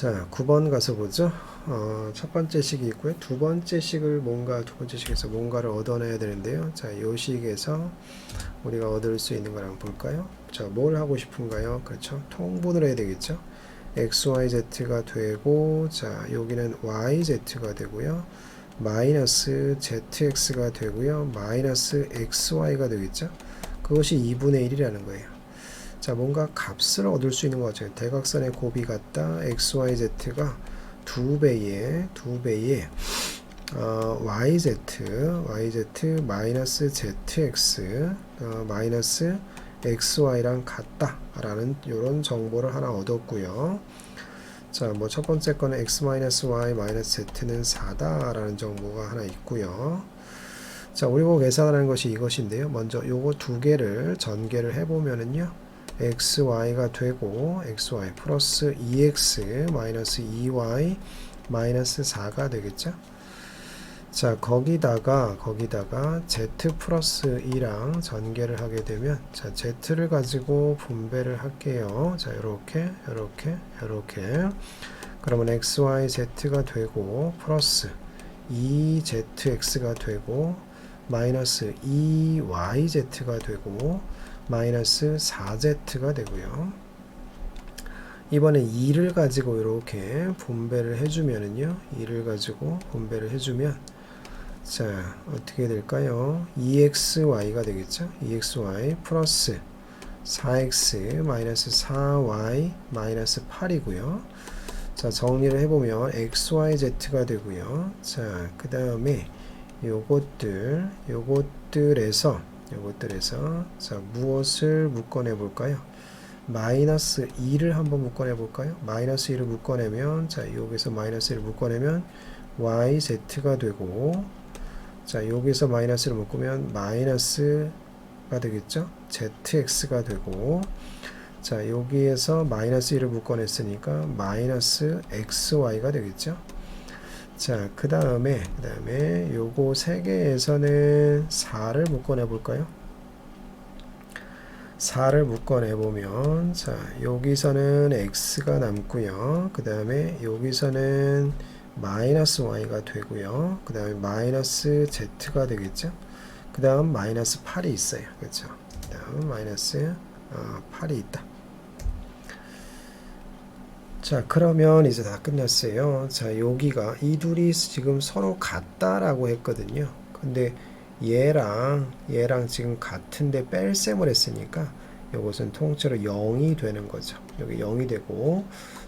자, 9번 가서 보죠. 어, 첫 번째 식이 있고요. 두 번째 식을 뭔가 두 번째 식에서 뭔가를 얻어내야 되는데요. 자, 요 식에서 우리가 얻을 수 있는 걸 한번 볼까요? 자, 뭘 하고 싶은가요? 그렇죠. 통분을 해야 되겠죠. xyz가 되고 자, 여기는 yz가 되고요. 마이너스 zx가 되고요. 마이너스 xy가 되겠죠. 그것이 2분의 1이라는 거예요. 자, 뭔가 값을 얻을 수 있는 것 같아요. 대각선의 곱이 같다. xyz가 두 배의 두 배의 어, yz yz 마이너스 zx 어, 마이너스 xy랑 같다라는 이런 정보를 하나 얻었고요. 자, 뭐 첫 번째 거는 x 마이너스 y 마이너스 z는 4다라는 정보가 하나 있고요. 자, 우리 보고 계산하는 것이 이것인데요. 먼저 요거 두 개를 전개를 해보면은요. Xy가 되고 xy 플러스 2x 마이너스 2y 마이너스 4가 되겠죠. 자 거기다가 거기다가 z 플러스 2랑 전개를 하게 되면 자 z를 가지고 분배를 할게요. 자 이렇게 이렇게 이렇게 그러면 xy z가 되고 플러스 2zx가 되고 마이너스 2yz가 되고 마이너스 4z가 되고요. 이번에 2를 가지고 이렇게 분배를 해주면은요. 2를 가지고 분배를 해주면 자 어떻게 될까요? 2xy가 되겠죠. 2xy 플러스 4x 마이너스 4y 마이너스 8이고요. 자 정리를 해보면 xyz가 되고요. 자그 다음에 요것들 요것들에서 요것들에서 자 무엇을 묶어내 볼까요? 마이너스 2를 한번 묶어내 볼까요? 마이너스 2를 묶어내면 자 여기서 마이너스 1을 묶어내면 yz가 되고 자 여기서 마이너스를 묶으면 마이너스가 되겠죠? zx가 되고 자 여기에서 마이너스 1을 묶어냈으니까 마이너스 xy가 되겠죠? 자, 그 다음에, 그 다음에 요거 세 개에서는 4를 묶어내 볼까요? 4를 묶어내 보면, 자, 여기서는 x가 남고요. 그 다음에 여기서는 마이너스 y가 되고요. 그 다음에 마이너스 z가 되겠죠? 그 다음 마이너스 8이 있어요. 그렇죠? 그 다음 마이너스 어, 8이 있다. 자 그러면 이제 다 끝났어요. 자 여기가 이 둘이 지금 서로 같다라고 했거든요. 근데 얘랑 얘랑 지금 같은데 뺄셈을 했으니까 이것은 통째로 0이 되는 거죠. 여기 0이 되고.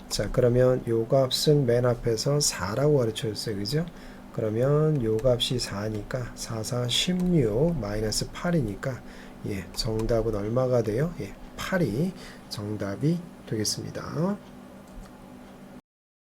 자 그러면 요 값은 맨 앞에서 4라고 가르쳐 줬어요. 그죠? 그러면 요 값이 4니까 4, 4, 16 마이너스 8이니까 예 정답은 얼마가 돼요? 예 8이 정답이 되겠습니다